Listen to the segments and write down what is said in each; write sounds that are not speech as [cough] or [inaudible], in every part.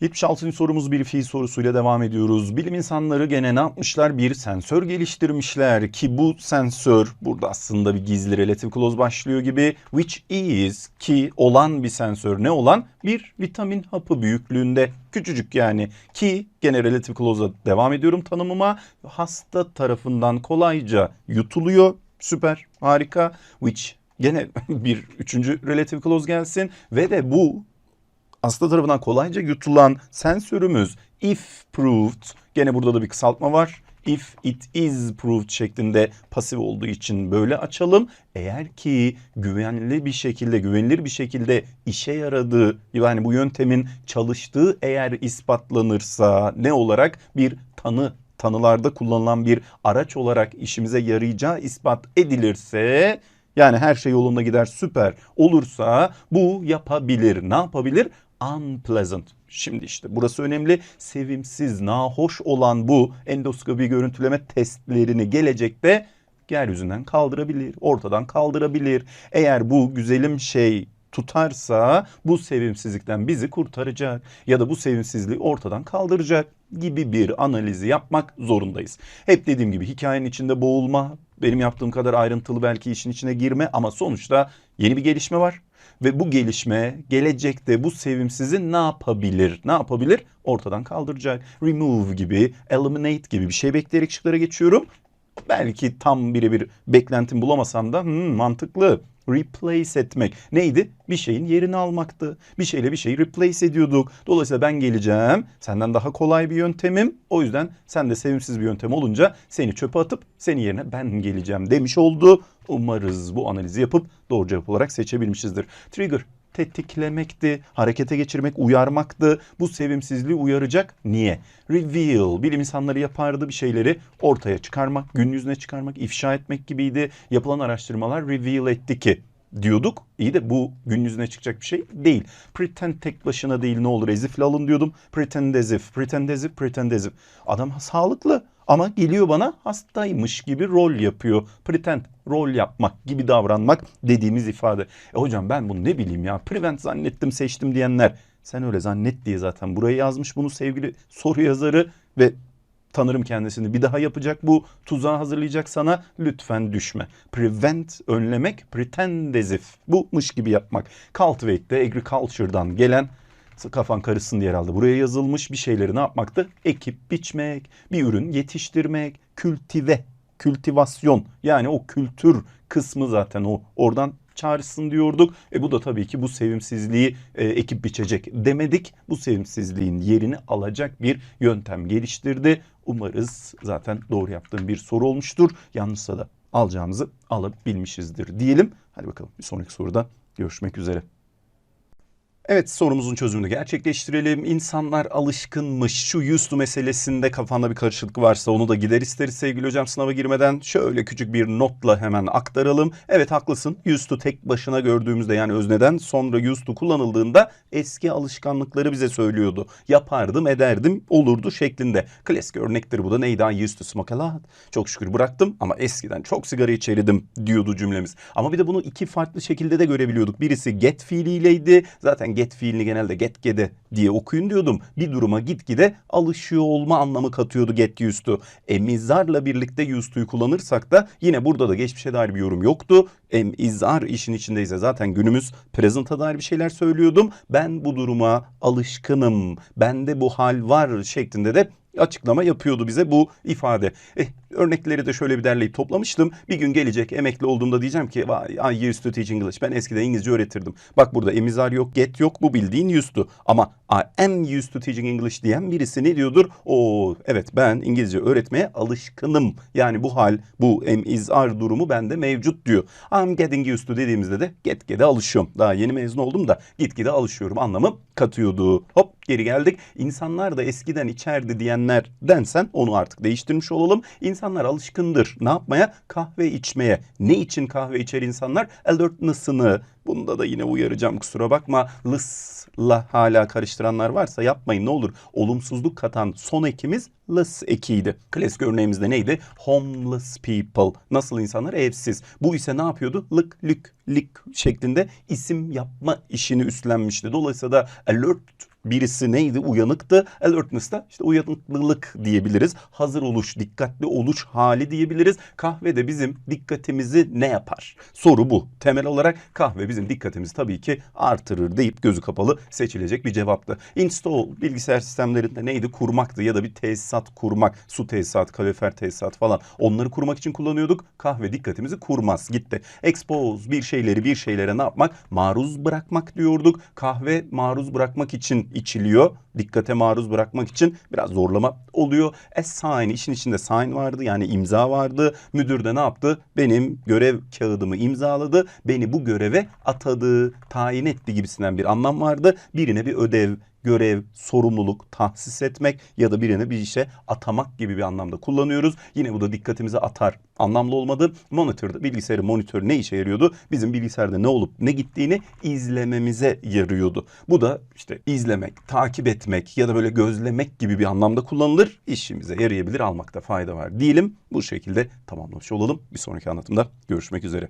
76. sorumuz bir fiil sorusuyla devam ediyoruz. Bilim insanları gene ne yapmışlar? Bir sensör geliştirmişler ki bu sensör burada aslında bir gizli relative clause başlıyor gibi. Which is ki olan bir sensör ne olan? Bir vitamin hapı büyüklüğünde küçücük yani ki gene relative clause'a devam ediyorum tanımıma. Hasta tarafından kolayca yutuluyor. Süper harika. Which gene [laughs] bir üçüncü relative clause gelsin ve de bu hasta tarafından kolayca yutulan sensörümüz if proved gene burada da bir kısaltma var. If it is proved şeklinde pasif olduğu için böyle açalım. Eğer ki güvenli bir şekilde, güvenilir bir şekilde işe yaradığı, yani bu yöntemin çalıştığı eğer ispatlanırsa ne olarak bir tanı tanılarda kullanılan bir araç olarak işimize yarayacağı ispat edilirse yani her şey yolunda gider süper olursa bu yapabilir. Ne yapabilir? Unpleasant. Şimdi işte burası önemli. Sevimsiz, nahoş olan bu endoskopi görüntüleme testlerini gelecekte yeryüzünden kaldırabilir, ortadan kaldırabilir. Eğer bu güzelim şey tutarsa bu sevimsizlikten bizi kurtaracak ya da bu sevimsizliği ortadan kaldıracak gibi bir analizi yapmak zorundayız. Hep dediğim gibi hikayenin içinde boğulma, benim yaptığım kadar ayrıntılı belki işin içine girme ama sonuçta yeni bir gelişme var. Ve bu gelişme gelecekte bu sevimsizi ne yapabilir? Ne yapabilir? Ortadan kaldıracak. Remove gibi, eliminate gibi bir şey bekleyerek şıklara geçiyorum. Belki tam birebir beklentim bulamasam da hmm, mantıklı. Replace etmek neydi? Bir şeyin yerini almaktı. Bir şeyle bir şeyi replace ediyorduk. Dolayısıyla ben geleceğim. Senden daha kolay bir yöntemim. O yüzden sen de sevimsiz bir yöntem olunca seni çöpe atıp senin yerine ben geleceğim demiş oldu. Umarız bu analizi yapıp doğru cevap olarak seçebilmişizdir. Trigger tetiklemekti, harekete geçirmek, uyarmaktı. Bu sevimsizliği uyaracak. Niye? Reveal, bilim insanları yapardı bir şeyleri ortaya çıkarmak, gün yüzüne çıkarmak, ifşa etmek gibiydi. Yapılan araştırmalar reveal etti ki diyorduk. İyi de bu gün yüzüne çıkacak bir şey değil. Pretend tek başına değil ne olur ezifle alın diyordum. Pretend as if, pretend as if, pretend as if. Adam sağlıklı ama geliyor bana hastaymış gibi rol yapıyor. Pretend, rol yapmak gibi davranmak dediğimiz ifade. E hocam ben bunu ne bileyim ya prevent zannettim seçtim diyenler. Sen öyle zannet diye zaten buraya yazmış bunu sevgili soru yazarı ve tanırım kendisini. Bir daha yapacak bu tuzağı hazırlayacak sana lütfen düşme. Prevent önlemek, pretend as if. Bu mış gibi yapmak. Cultivate de agriculture'dan gelen kafan karışsın diye herhalde buraya yazılmış bir şeyleri ne yapmaktı? Ekip biçmek, bir ürün yetiştirmek, kültive, kültivasyon yani o kültür kısmı zaten o oradan çağrışsın diyorduk. E bu da tabii ki bu sevimsizliği e, ekip biçecek demedik. Bu sevimsizliğin yerini alacak bir yöntem geliştirdi. Umarız zaten doğru yaptığım bir soru olmuştur. Yanlışsa da alacağımızı alabilmişizdir diyelim. Hadi bakalım bir sonraki soruda görüşmek üzere. Evet sorumuzun çözümünü gerçekleştirelim. İnsanlar alışkınmış. Şu to meselesinde kafanda bir karışıklık varsa onu da gider isteriz sevgili hocam sınava girmeden. Şöyle küçük bir notla hemen aktaralım. Evet haklısın. To tek başına gördüğümüzde yani özneden sonra to kullanıldığında eski alışkanlıkları bize söylüyordu. Yapardım, ederdim, olurdu şeklinde. Klasik örnektir bu da neydi? I used to. Çok şükür bıraktım ama eskiden çok sigara içerdim diyordu cümlemiz. Ama bir de bunu iki farklı şekilde de görebiliyorduk. Birisi get fiiliyleydi. Zaten get fiilini genelde get gede diye okuyun diyordum. Bir duruma gitgide alışıyor olma anlamı katıyordu get used to. Emizarla birlikte used to'yu kullanırsak da yine burada da geçmişe dair bir yorum yoktu. Emizar işin içindeyse zaten günümüz present'a dair bir şeyler söylüyordum. Ben bu duruma alışkınım. Bende bu hal var şeklinde de açıklama yapıyordu bize bu ifade. Eh, örnekleri de şöyle bir derleyip toplamıştım. Bir gün gelecek emekli olduğumda diyeceğim ki I used to teach English. Ben eskiden İngilizce öğretirdim. Bak burada emizar yok, get yok. Bu bildiğin used to. Ama I am used to teaching English diyen birisi ne diyordur? O evet ben İngilizce öğretmeye alışkınım. Yani bu hal, bu emizar durumu bende mevcut diyor. I'm getting used to dediğimizde de get get'e alışıyorum. Daha yeni mezun oldum da gitgide alışıyorum anlamı katıyordu. Hop geri geldik. İnsanlar da eskiden içerdi diyenler densen onu artık değiştirmiş olalım. İnsanlar alışkındır. Ne yapmaya? Kahve içmeye. Ne için kahve içer insanlar? Alertness'ını, Bunda da yine uyaracağım kusura bakma. Lıs'la hala karıştıranlar varsa yapmayın ne olur. Olumsuzluk katan son ekimiz less ekiydi. Klasik örneğimizde neydi? Homeless people. Nasıl insanlar? Evsiz. Bu ise ne yapıyordu? Lık, lük, lik şeklinde isim yapma işini üstlenmişti. Dolayısıyla da alert birisi neydi? Uyanıktı. Alertness da işte uyanıklılık diyebiliriz. Hazır oluş, dikkatli oluş hali diyebiliriz. Kahve de bizim dikkatimizi ne yapar? Soru bu. Temel olarak kahve bizim dikkatimizi tabii ki artırır deyip gözü kapalı seçilecek bir cevaptı. Install bilgisayar sistemlerinde neydi? Kurmaktı ya da bir tesisat kurmak. Su tesisat, kalorifer tesisat falan. Onları kurmak için kullanıyorduk. Kahve dikkatimizi kurmaz. Gitti. Expose bir şeyleri bir şeylere ne yapmak? Maruz bırakmak diyorduk. Kahve maruz bırakmak için içiliyor. Dikkate maruz bırakmak için biraz zorlama oluyor. Assign işin içinde sign vardı yani imza vardı. Müdür de ne yaptı? Benim görev kağıdımı imzaladı. Beni bu göreve atadı, tayin etti gibisinden bir anlam vardı. Birine bir ödev, görev, sorumluluk tahsis etmek ya da birine bir işe atamak gibi bir anlamda kullanıyoruz. Yine bu da dikkatimizi atar. Anlamlı olmadı. Monitörde bilgisayarın monitörü ne işe yarıyordu? Bizim bilgisayarda ne olup ne gittiğini izlememize yarıyordu. Bu da işte izlemek, takip etmek ya da böyle gözlemek gibi bir anlamda kullanılır. İşimize yarayabilir, almakta fayda var diyelim. Bu şekilde tamamlamış olalım. Bir sonraki anlatımda görüşmek üzere.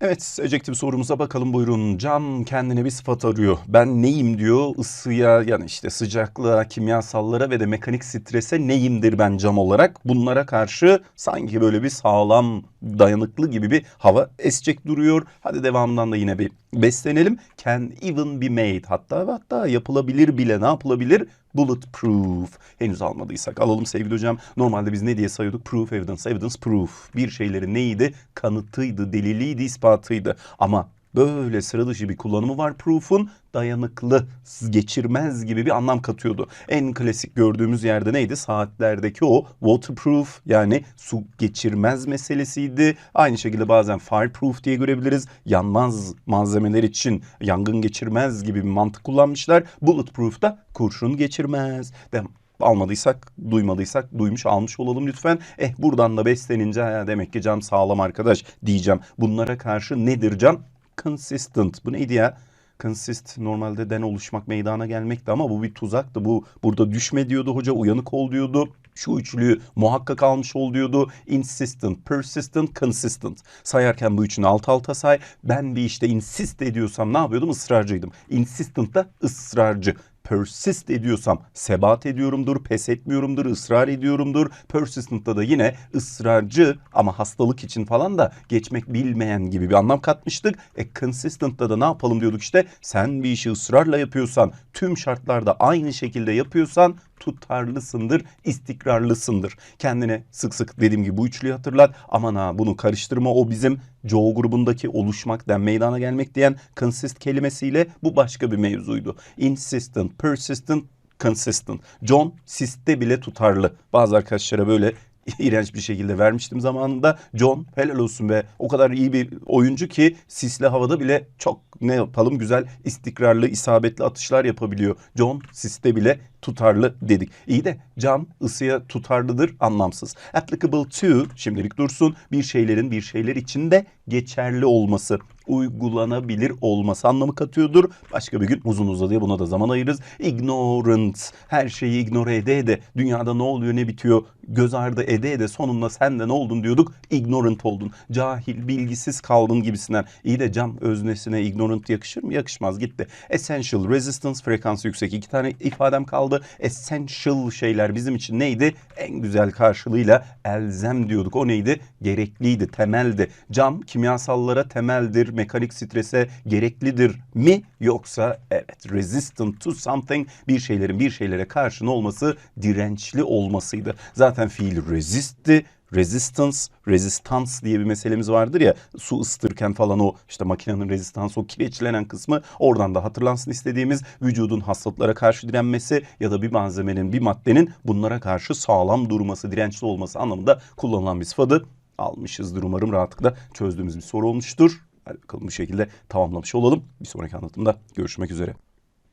Evet, ejektif sorumuza bakalım buyurun. Cam kendine bir sıfat arıyor. Ben neyim diyor ısıya yani işte sıcaklığa, kimyasallara ve de mekanik strese neyimdir ben cam olarak. Bunlara karşı sanki böyle bir sağlam, dayanıklı gibi bir hava esecek duruyor. Hadi devamından da yine bir beslenelim. Can even be made. Hatta hatta yapılabilir bile ne yapılabilir? Bulletproof. Henüz almadıysak alalım sevgili hocam. Normalde biz ne diye sayıyorduk? Proof, evidence, evidence, proof. Bir şeylerin neydi? Kanıtıydı, deliliydi, ispatıydı. Ama böyle sıra dışı bir kullanımı var proof'un dayanıklı, geçirmez gibi bir anlam katıyordu. En klasik gördüğümüz yerde neydi? Saatlerdeki o waterproof yani su geçirmez meselesiydi. Aynı şekilde bazen fireproof diye görebiliriz. Yanmaz malzemeler için yangın geçirmez gibi bir mantık kullanmışlar. Bulletproof da kurşun geçirmez. Devam almadıysak, duymadıysak duymuş almış olalım lütfen. Eh buradan da beslenince demek ki cam sağlam arkadaş diyeceğim. Bunlara karşı nedir cam? Consistent. Bu neydi ya? Consist normalde den oluşmak meydana gelmekti ama bu bir tuzaktı. Bu burada düşme diyordu hoca uyanık ol diyordu. Şu üçlüyü muhakkak almış ol diyordu. Insistent, persistent, consistent. Sayarken bu üçünü alt alta say. Ben bir işte insist ediyorsam ne yapıyordum? Israrcıydım. Insistent da ısrarcı persist ediyorsam sebat ediyorumdur, pes etmiyorumdur, ısrar ediyorumdur. Persistent'ta da yine ısrarcı ama hastalık için falan da geçmek bilmeyen gibi bir anlam katmıştık. E consistent'ta da ne yapalım diyorduk işte sen bir işi ısrarla yapıyorsan, tüm şartlarda aynı şekilde yapıyorsan tutarlısındır, istikrarlısındır. Kendine sık sık dediğim gibi bu üçlüyü hatırlat. Aman ha bunu karıştırma o bizim Joe grubundaki oluşmaktan meydana gelmek diyen consist kelimesiyle bu başka bir mevzuydu. Insistent, persistent, consistent. John siste bile tutarlı. Bazı arkadaşlara böyle [laughs] iğrenç bir şekilde vermiştim zamanında. John helal olsun ve o kadar iyi bir oyuncu ki sisli havada bile çok ne yapalım güzel istikrarlı isabetli atışlar yapabiliyor. John siste bile tutarlı dedik. İyi de cam ısıya tutarlıdır anlamsız. Applicable to şimdilik dursun bir şeylerin bir şeyler için de geçerli olması uygulanabilir olması anlamı katıyordur. Başka bir gün uzun uzadıya buna da zaman ayırırız. Ignorant her şeyi ignore ede ede dünyada ne oluyor ne bitiyor göz ardı ede ede sonunda sen de ne oldun diyorduk ignorant oldun. Cahil bilgisiz kaldın gibisinden. İyi de cam öznesine ignorant yakışır mı? Yakışmaz gitti. Essential resistance frekansı yüksek iki tane ifadem kaldı. Essential şeyler bizim için neydi? En güzel karşılığıyla elzem diyorduk. O neydi? Gerekliydi, temeldi. Cam kimyasallara temeldir, mekanik strese gereklidir mi? Yoksa evet resistant to something bir şeylerin bir şeylere karşın olması dirençli olmasıydı. Zaten fiil resistti resistance, resistance diye bir meselemiz vardır ya su ısıtırken falan o işte makinenin rezistansı o kireçlenen kısmı oradan da hatırlansın istediğimiz vücudun hastalıklara karşı direnmesi ya da bir malzemenin bir maddenin bunlara karşı sağlam durması, dirençli olması anlamında kullanılan bir sıfadı. Almışızdır umarım rahatlıkla çözdüğümüz bir soru olmuştur. Hadi bakalım bu şekilde tamamlamış olalım. Bir sonraki anlatımda görüşmek üzere.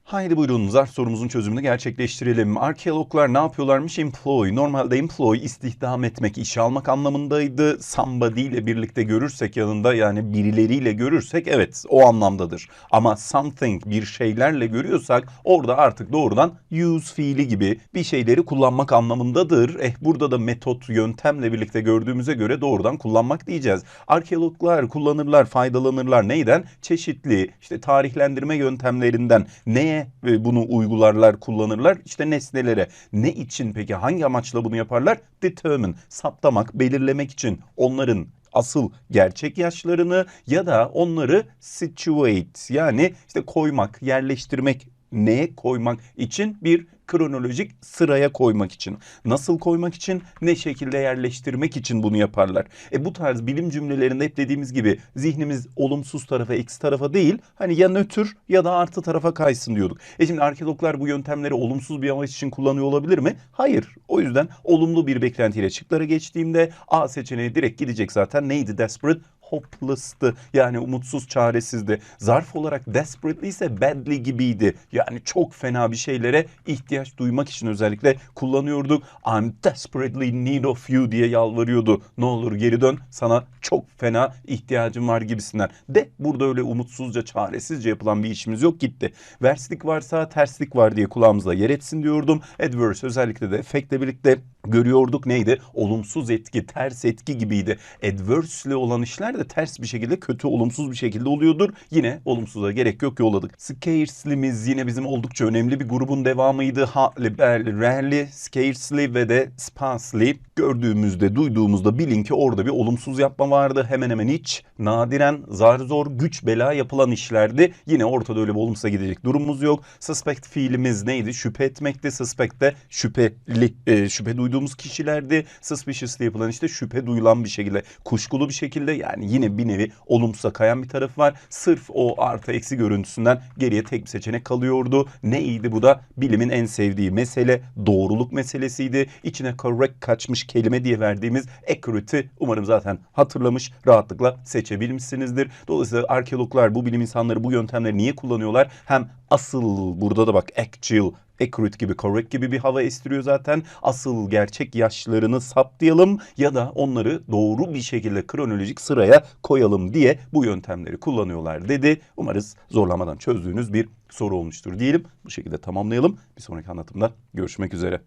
Haydi buyurun zar sorumuzun çözümünü gerçekleştirelim. Arkeologlar ne yapıyorlarmış? Employ. Normalde employ istihdam etmek, işe almak anlamındaydı. Somebody ile birlikte görürsek yanında yani birileriyle görürsek evet o anlamdadır. Ama something bir şeylerle görüyorsak orada artık doğrudan use fiili gibi bir şeyleri kullanmak anlamındadır. Eh burada da metot, yöntemle birlikte gördüğümüze göre doğrudan kullanmak diyeceğiz. Arkeologlar kullanırlar, faydalanırlar. Neyden? Çeşitli işte tarihlendirme yöntemlerinden. Neye e, bunu uygularlar, kullanırlar? İşte nesnelere. Ne için peki? Hangi amaçla bunu yaparlar? Determine. Saptamak, belirlemek için onların asıl gerçek yaşlarını ya da onları situate yani işte koymak, yerleştirmek neye koymak için bir kronolojik sıraya koymak için. Nasıl koymak için? Ne şekilde yerleştirmek için bunu yaparlar. E bu tarz bilim cümlelerinde hep dediğimiz gibi zihnimiz olumsuz tarafa, eksi tarafa değil hani ya nötr ya da artı tarafa kaysın diyorduk. E şimdi arkeologlar bu yöntemleri olumsuz bir amaç için kullanıyor olabilir mi? Hayır. O yüzden olumlu bir beklentiyle şıklara geçtiğimde A seçeneği direkt gidecek zaten. Neydi? Desperate hopeless'tı. Yani umutsuz, çaresizdi. Zarf olarak desperately ise badly gibiydi. Yani çok fena bir şeylere ihtiyaç duymak için özellikle kullanıyorduk. I'm desperately need of you diye yalvarıyordu. Ne olur geri dön sana çok fena ihtiyacım var gibisinden. De burada öyle umutsuzca, çaresizce yapılan bir işimiz yok gitti. Verslik varsa terslik var diye kulağımızda yer etsin diyordum. Adverse özellikle de efektle birlikte görüyorduk neydi? Olumsuz etki, ters etki gibiydi. Adverse'le olan işler de ters bir şekilde kötü, olumsuz bir şekilde oluyordur. Yine olumsuza gerek yok yolladık. Scarcely'miz yine bizim oldukça önemli bir grubun devamıydı. Hardly, barely, rarely, scarcely ve de sparsely. Gördüğümüzde, duyduğumuzda bilin ki orada bir olumsuz yapma vardı. Hemen hemen hiç. Nadiren, zar zor, güç bela yapılan işlerdi. Yine ortada öyle bir olumsuza gidecek durumumuz yok. Suspect fiilimiz neydi? Şüphe etmekti. Suspect de şüpheli, e, şüphe duyduğumuz kişilerdi. Suspiciously yapılan işte şüphe duyulan bir şekilde, kuşkulu bir şekilde yani yine bir nevi olumsuza kayan bir taraf var. Sırf o artı eksi görüntüsünden geriye tek bir seçenek kalıyordu. Neydi bu da? Bilimin en sevdiği mesele doğruluk meselesiydi. İçine correct kaçmış kelime diye verdiğimiz accurate'i umarım zaten hatırlamış rahatlıkla seçebilmişsinizdir. Dolayısıyla arkeologlar bu bilim insanları bu yöntemleri niye kullanıyorlar? Hem asıl burada da bak actual accurate gibi, correct gibi bir hava estiriyor zaten. Asıl gerçek yaşlarını saptayalım ya da onları doğru bir şekilde kronolojik sıraya koyalım diye bu yöntemleri kullanıyorlar dedi. Umarız zorlamadan çözdüğünüz bir soru olmuştur diyelim. Bu şekilde tamamlayalım. Bir sonraki anlatımda görüşmek üzere.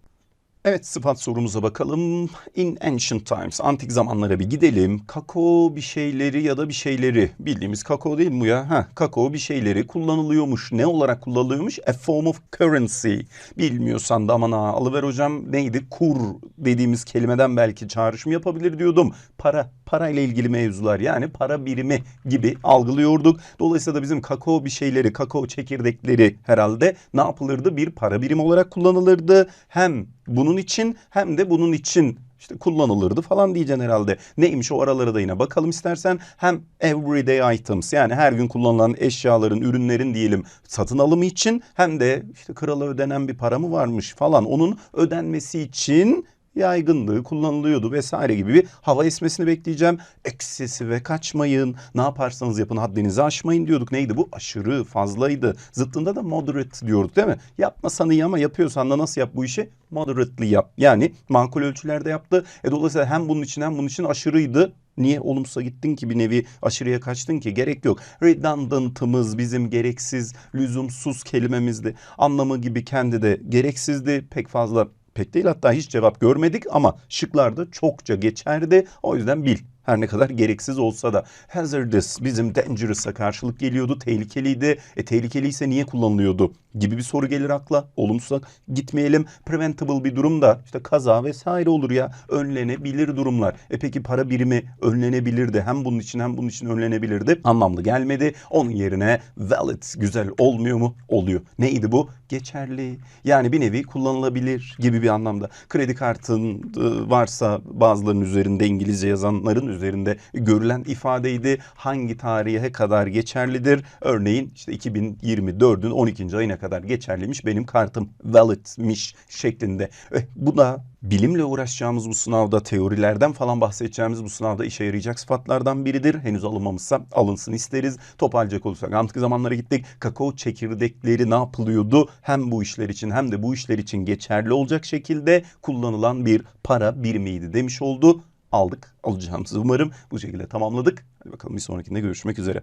Evet sıfat sorumuza bakalım. In ancient times, antik zamanlara bir gidelim. Kakao bir şeyleri ya da bir şeyleri, bildiğimiz kakao değil mi bu ya? Ha, kakao bir şeyleri kullanılıyormuş. Ne olarak kullanılıyormuş? A form of currency. Bilmiyorsan da aman ha alıver hocam neydi? Kur dediğimiz kelimeden belki çağrışım yapabilir diyordum. Para, parayla ilgili mevzular yani para birimi gibi algılıyorduk. Dolayısıyla da bizim kakao bir şeyleri, kakao çekirdekleri herhalde ne yapılırdı? Bir para birimi olarak kullanılırdı. Hem bunun için hem de bunun için işte kullanılırdı falan diyeceksin herhalde. Neymiş o aralara da yine bakalım istersen. Hem everyday items yani her gün kullanılan eşyaların, ürünlerin diyelim satın alımı için hem de işte krala ödenen bir para mı varmış falan onun ödenmesi için yaygınlığı kullanılıyordu vesaire gibi bir hava esmesini bekleyeceğim. Eksesive kaçmayın. Ne yaparsanız yapın haddinizi aşmayın diyorduk. Neydi bu? Aşırı fazlaydı. Zıttında da moderate diyorduk değil mi? Yapmasan iyi ama yapıyorsan da nasıl yap bu işi? Moderately yap. Yani makul ölçülerde yaptı. E dolayısıyla hem bunun için hem bunun için aşırıydı. Niye olumsuza gittin ki bir nevi aşırıya kaçtın ki gerek yok. Redundant'ımız bizim gereksiz, lüzumsuz kelimemizdi. Anlamı gibi kendi de gereksizdi. Pek fazla pek değil hatta hiç cevap görmedik ama şıklarda çokça geçerdi. O yüzden bil. Her ne kadar gereksiz olsa da hazardous bizim dangerous'a karşılık geliyordu. Tehlikeliydi. E tehlikeliyse niye kullanılıyordu gibi bir soru gelir akla. Olumsuza gitmeyelim. Preventable bir durum da işte kaza vesaire olur ya. Önlenebilir durumlar. E peki para birimi önlenebilirdi. Hem bunun için hem bunun için önlenebilirdi. Anlamlı gelmedi. Onun yerine valid güzel olmuyor mu? Oluyor. Neydi bu? Geçerli. Yani bir nevi kullanılabilir gibi bir anlamda. Kredi kartın ıı, varsa bazılarının üzerinde İngilizce yazanların üzerinde görülen ifadeydi. Hangi tarihe kadar geçerlidir? Örneğin işte 2024'ün 12. ayına kadar geçerliymiş benim kartım validmiş şeklinde. Eh, Bu da bilimle uğraşacağımız bu sınavda teorilerden falan bahsedeceğimiz bu sınavda işe yarayacak sıfatlardan biridir. Henüz alınmamışsa alınsın isteriz. Toparlayacak olursak antik zamanlara gittik. Kakao çekirdekleri ne yapılıyordu? Hem bu işler için hem de bu işler için geçerli olacak şekilde kullanılan bir para birimiydi demiş oldu. Aldık alacağımızı umarım bu şekilde tamamladık. Hadi bakalım bir sonrakinde görüşmek üzere.